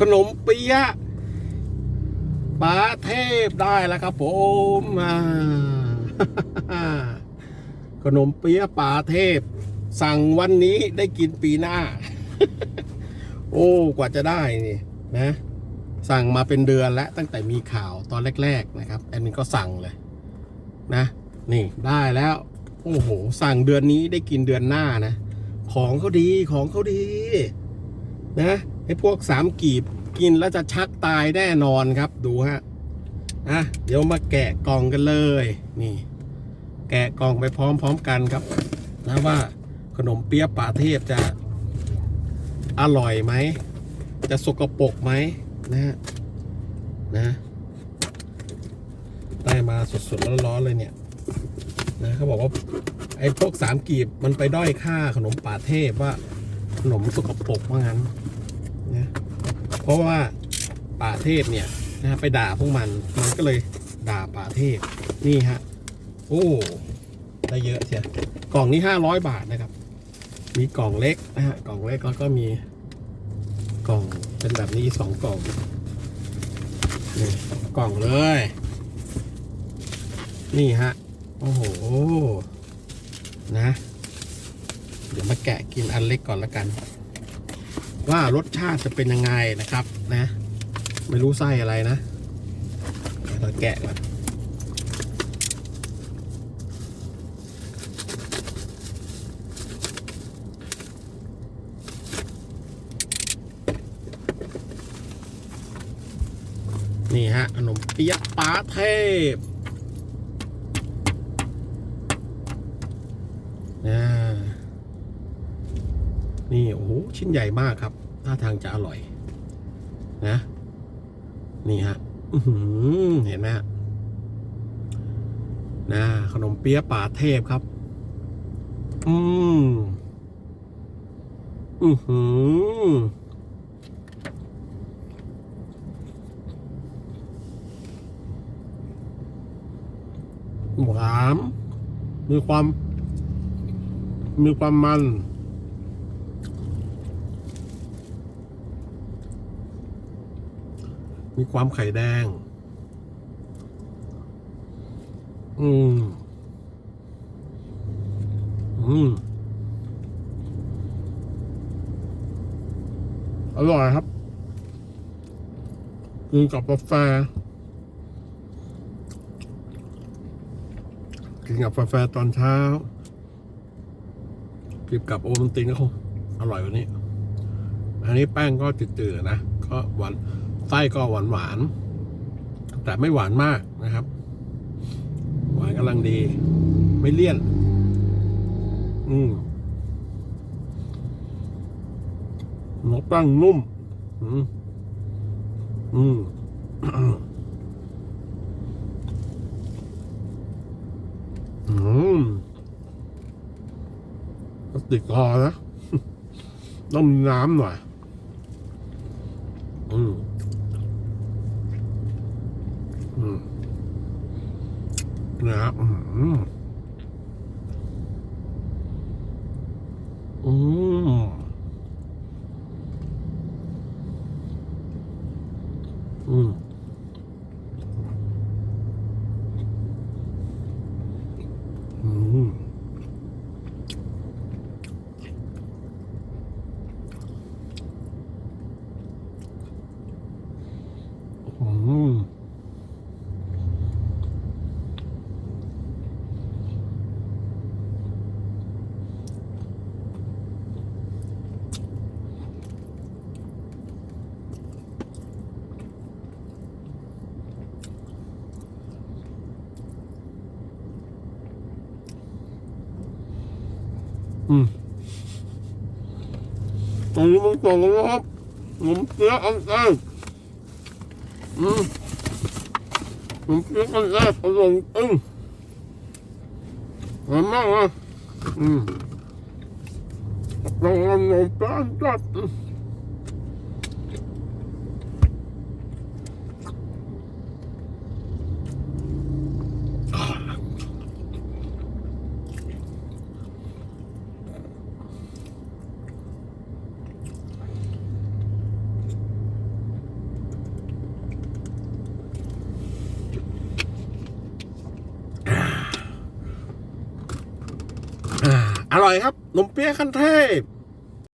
ขนมเปี๊ยะป๋าเทพได้แล้วครับผมขนมเปี๊ยะป๋าเทพ สั่งวันนี้ได้กินปีหน้า โอ้กว่าจะได้นี่นะ สั่งมาเป็นเดือนแล้วตั้งแต่มีข่าวตอนแรก ๆ นะครับแอดมินก็สั่งเลย นะ นี่ได้แล้ว โอ้โห สั่งเดือนนี้ได้กินเดือนหน้านะ ของเขาดีของเขาดี นะ ไอ้พวกสามกีบกินแล้วจะชักตายแน่นอนครับดูฮะอะเดี๋ยวมาแกะกล่องกันเลย นี่ แกะกล่องไปพร้อมๆกันครับ นะว่าขนมเปี๊ยะป่าเทพจะอร่อยไหม จะสกปรกไหมนะฮะนะได้มาสดๆร้อนๆเลยเนี่ยนะเขาบอกว่าไอ้พวกสามกีบมันไปด้อยค่าขนมป่าเทพว่าขนมสกปรกว่างั้น นะเพราะว่าป่าเทพเนี่ยนะฮะไปด่าพวกมันมันก็เลยด่าป่าเทพนี่ฮะโอ้ได้เยอะเชียวกล่องนี้ห้าร้อยบาทนะครับ มีกล่องเล็กนะฮะกล่องเล็กแล้วก็มีกล่องเป็นแบบนี้สองกล่องนี่กล่องเลย นี่ฮะโอ้โหนะ เดี๋ยวมาแกะกินอันเล็กก่อนละกัน ว่ารสชาติจะเป็นยังไงนะครับนะ ไม่รู้ไส้อะไรนะเดี๋ยวเราแกะก่อนนี่ฮะขนมเปี๊ยะป้าเทพอ่า นี่โอ้โหชิ้นใหญ่มากครับท่าทางจะอร่อย นะ นี่ฮะเห็นไหมฮะนะขนมเปี๊ยะป่าเทพครับ อืมอือหือหวานมีความ มีความมัน มีความไข่แดง อืม อืม อร่อยครับกินกับกาแฟกินกับกาแฟตอนเช้ากินกับโอมันตินก็คงอร่อยกว่านี้ อันนี้แป้งก็จืดๆนะ ก็หวาน ไส้ก็หวานหวานแต่ไม่หวานมากนะครับ หวานกำลังดี ไม่เลี่ยน อืมนกตั้งนุ่ม อืมอืมอืมติดคอนะ ต้องมีน้ำหน่อย อืม อืม นะครับอืมอืมอืมอืมอืม อืมตรงนี้มันตรงแล้วครับผมเปี๊ยอันแรกอืมผมเปี๊ยอันแรกอร่อยจริงหอมมากอะอืมลองลองลองแป้งจัดอืม อร่อยครับนมเปี๊ยะขั้นเทพ